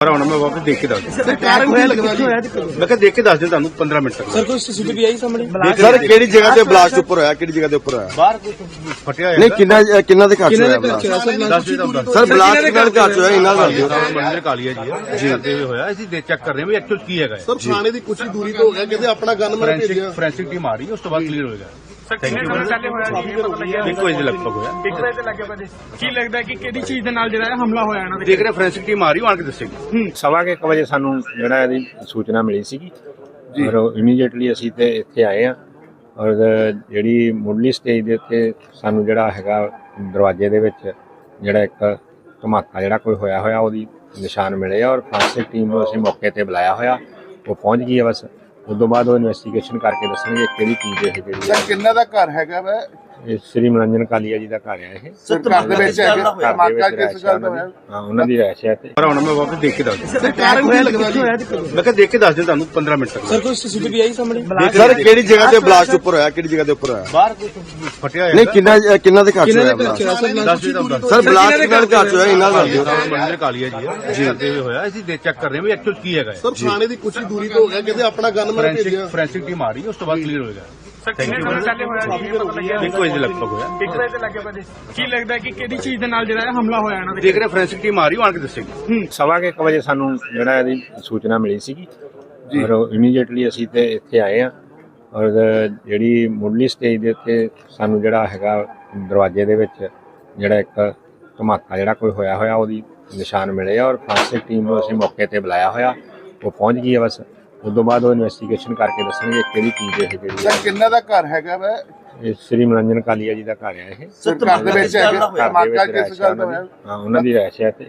ਪਰ ਹੁਣ ਮੈਂ ਵਾਪਸ ਦੇਖ ਕੇ ਦੱਸ ਦਿੰਦਾ। ਸਰ ਕਾਰਨ ਕੀ ਲੱਗਦਾ ਜੀ? ਮੈਂ ਕਿਹਾ ਦੇਖ ਕੇ ਦੱਸ ਦਿੰਦਾ ਤੁਹਾਨੂੰ 15 ਮਿੰਟ ਤੱਕ। ਸਰ ਕੋਈ ਸੀਸੀਟੀਵੀ ਆਈ ਸਾਹਮਣੇ? ਸਰ ਕਿਹੜੀ ਜਗ੍ਹਾ ਤੇ ਬਲਾਸਟ ਉੱਪਰ ਹੋਇਆ ਕਿਹੜੀ ਜਗ੍ਹਾ ਦੇ ਉੱਪਰ ਹੋਇਆ? ਬਾਹਰ ਕੋਈ ਫਟਿਆ ਹੋਇਆ। ਨਹੀਂ ਕਿੰਨਾ ਕਿੰਨਾ ਦੇ ਘਰ ਚ ਹੋਇਆ ਹੋਇਆ? ਸਰ ਬਲਾਸਟ ਕਿਹਨਾਂ ਦੇ ਘਰ ਚ ਹੋਇਆ? ਇਹਨਾਂ ਦਾ ਦੱਸ ਦਿਓ। ਮੰਦਿਰ ਕਾਲੀਆ ਜੀ ਜੀ। ਹੋਏ ਹੋਇਆ ਅਸੀਂ ਦੇ ਚੈੱਕ ਕਰ ਰਹੇ ਹਾਂ ਵੀ ਐਕਚੁਅਲ ਕੀ ਹੈਗਾ ਸਰ ਥਾਣੇ ਦੀ ਕੁਛ ਹੀ ਦੂਰੀ ਤੋਂ ਹੋ ਗਿਆ ਕਹਿੰਦੇ ਆਪਣਾ ਗਨਮੈਨ ਫੋਰੈਂਸਿਕ ਭੇਜਿਆ। ਫੋਰੈਂਸਿਕ ਟੀਮ ਆ ਰਹੀ ਹੈ ਉਸ ਤੋਂ ਬਾਅਦ ਕਲੀਅਰ ਹੋਏਗਾ। ਕਿੰਨੇ ਵਜੇ ਪਹਿਲੇ ਹੋਇਆ ਜੀ ਇਹ ਪਤਾ ਲੱਗਿਆ ਇੱਕ ਵਜੇ ਦੇ ਲਗਭਗ ਹੋਇਆ ਇੱਕ ਵਜੇ ਤੇ ਲੱਗੇ ਪਏ ਕੀ ਲੱਗਦਾ ਹੈ ਕਿ ਕਿਹੜੀ ਚੀਜ਼ ਦੇ ਨਾਲ ਜਿਹੜਾ ਹੈ ਹਮਲਾ ਹੋਇਆ ਇਹਨਾਂ ਦੇ ਦੇਖ ਰਹੇ ਫੋਰੈਂਸਿਕ ਟੀਮ ਆ ਰਹੀ ਹੈ ਉਹ ਆਣ ਕੇ ਦੱਸੇਗੀ ਸਵਾ ਕੁ ਇੱਕ ਵਜੇ ਸਾਨੂੰ ਜਿਹੜਾ ਇਹਦੀ ਸੂਚਨਾ ਮਿਲੀ ਸੀਗੀ। ਔਰ ਇਮੀਡੀਏਟਲੀ ਅਸੀਂ ਤੇ ਇੱਥੇ ਆਏ ਆ ਔਰ ਜਿਹੜੀ ਮੁੱਢਲੀ ਸਟੇਜ ਦੇ ਉੱਤੇ ਸਾਨੂੰ ਜਿਹੜਾ ਹੈਗਾ ਦਰਵਾਜ਼ੇ ਦੇ ਵਿੱਚ ਜਿਹੜਾ ਇੱਕ ਧਮਾਕਾ ਜਿਹੜਾ ਕੋਈ ਹੋਇਆ ਹੋਇਆ ਉਹਦੀ ਨਿਸ਼ਾਨ ਮਿਲੇ ਆ। ਔਰ ਫਾਂਸਿਕ ਟੀਮ ਨੂੰ ਅਸੀਂ ਮੌਕੇ ਤੇ ਬੁਲਾਇਆ ਹੋਇਆ। ਉਹ ਪਹੁੰਚ ਗਈ ਹੈ ਬਸ। ਉਸ ਤੋਂ ਬਾਅਦ ਉਹ ਇਨਵੈਸਟੀਗੇਸ਼ਨ ਕਰਕੇ ਦੱਸਣਗੇ ਕਿਹੜੀ ਚੀਜ਼ ਇਹ ਜਿਹੜੀ ਸਰ, ਕਿੰਨਾ ਦਾ ਘਰ ਹੈਗਾ ਵਾ? ਇਹ ਸ੍ਰੀ ਮਨੋਰੰਜਨ ਕਾਲੀਆ ਜੀ ਦਾ ਘਰ ਹੈ ਇਹ। ਸਰ ਘਰ ਦੇ ਵਿੱਚ ਦੇ ਧਮਾਕਾ ਕਿਸ ਗੱਲ ਦਾ ਹੋਇਆ ਹਾਂ ਉਹਨਾਂ ਦੀ ਰਹਿਸ਼ ਹੈ ਤੇ ਪਰ ਹੁਣ ਮੈਂ ਵਾਪਸ ਦੇਖ ਕੇ ਦੱਸ ਦਿੰਦਾ। ਸਰ ਕਾਰਨ ਕੀ ਲੱਗਦਾ ਜੀ? ਮੈਂ ਕਿਹਾ ਦੇਖ ਕੇ ਦੱਸ ਦਿੰਦਾ ਤੁਹਾਨੂੰ 15 ਮਿੰਟ ਤੱਕ। ਸਰ ਕੋਈ ਸੀਸੀਟੀਵੀ ਆਈ ਸਾਹਮਣੇ? ਸਰ ਕਿਹੜੀ ਜਗ੍ਹਾ ਤੇ ਬਲਾਸਟ ਉੱਪਰ ਹੋਇਆ? ਕਿਹੜੀ ਜਗ੍ਹਾ ਦੇ ਉੱਪਰ ਹੋਇਆ? ਬਾਹਰ ਕੋਈ ਫਟਿਆ ਹੋਇਆ। ਨਹੀਂ ਕਿੰਨਾ ਕਿੰਨਾ ਦੇ ਘਰ ਚ ਹੋਇਆ ਬਲਾਸਟ ਸਰ ਬਲਾਸਟ ਕਿਹਨਾਂ ਦੇ ਘਰ ਚ ਹੋਇਆ? ਇਹਨਾਂ ਦਾ ਮੰਦਿਰ ਕਾਲੀਆ ਜੀ ਹੈ ਜੀ। ਕਰਦੇ ਹੋਏ ਹੋਇਆ ਅਸੀਂ ਦੇ ਚੈੱਕ ਕਰ ਰਹੇ ਹਾਂ ਵੀ ਐਕਚੁਅਲ ਕੀ ਹੈਗਾ। ਸਰ ਥਾਣੇ ਦੀ ਹੀ ਦੂਰੀ ਤੋਂ ਹੋ ਗਿਆ ਕਹਿੰਦੇ ਆਪਣਾ ਗਨਮੈਨ ਭੇਜਿਆ। ਫੋਰੈਂਸਿਕ ਟੀਮ ਆ ਰਹੀ ਹੈ ਉਸ ਤੋਂ ਬਾਅਦ ਕਲੀਅਰ ਹੋਏਗਾ। ਸਰ ਕਿੰਨੇ ਵਜੇ ਪਹਿਲੇ ਹੋਇਆ ਜੀ? ਇਹ ਪਤਾ ਲੱਗਿਆ? ਇੱਕ ਵਜੇ ਦੇ ਲਗਭਗ ਹੋਇਆ। ਇੱਕ ਵਜੇ ਤੇ ਲੱਗੇ ਪਏ ਕੀ ਲੱਗਦਾ ਹੈ ਕਿ ਕਿਹੜੀ ਚੀਜ਼ ਦੇ ਨਾਲ ਜਿਹੜਾ ਹੈ ਹਮਲਾ ਹੋਇਆ ਇਹਨਾਂ ਦੇ ਦੇਖ ਰਹੇ ਫੋਰੈਂਸਿਕ ਟੀਮ ਆ ਰਹੀ ਹੈ ਉਹ ਆਣ ਕੇ ਦੱਸੇਗੀ। ਸਵਾ ਕੁ ਇੱਕ ਵਜੇ ਸਾਨੂੰ ਜਿਹੜਾ ਇਹਦੀ ਸੂਚਨਾ ਮਿਲੀ ਸੀਗੀ। ਔਰ ਇਮੀਡੀਏਟਲੀ ਅਸੀਂ ਤੇ ਇੱਥੇ ਆਏ ਆ ਔਰ ਜਿਹੜੀ ਮੁੱਢਲੀ ਸਟੇਜ ਦੇ ਉੱਤੇ ਸਾਨੂੰ ਜਿਹੜਾ ਹੈਗਾ ਦਰਵਾਜ਼ੇ ਦੇ ਵਿੱਚ ਜਿਹੜਾ ਇੱਕ ਧਮਾਕਾ ਜਿਹੜਾ ਕੋਈ ਹੋਇਆ ਹੋਇਆ ਉਹਦੀ ਨਿਸ਼ਾਨ ਮਿਲੇ ਆ। ਔਰ ਫਾਂਸਿਕ ਟੀਮ ਨੂੰ ਅਸੀਂ ਮੌਕੇ ਤੇ ਬੁਲਾਇਆ ਹੋਇਆ। ਉਹ ਪਹੁੰਚ ਗਈ ਹੈ ਬਸ। ਉਸ ਤੋਂ ਬਾਅਦ ਉਹ ਇਨਵੈਸਟੀਗੇਸ਼ਨ ਕਰਕੇ ਦੱਸਣਗੇ ਕਿਹੜੀ ਚੀਜ਼ ਇਹ ਜਿਹੜੀ ਸਰ ਕਿੰਨਾ ਦਾ ਘਰ ਹੈਗਾ ਵਾ? ਹੈ ਇਹ ਸ੍ਰੀ ਮਨੋਰੰਜਨ ਕਾਲੀਆ ਜੀ ਦਾ ਘਰ ਹੈ ਇਹ। ਸਰ ਘਰ ਦੇ ਵਿੱਚ ਹੈਗਾ? ਵਿੱਚ ਕਿਸ ਹੈ ਗੱਲ ਦਾ। ਦੀ ਹਾਂ ਉਹਨਾਂ ਦੀ ਰਹਿਸ਼ ਹੈ ਤੇ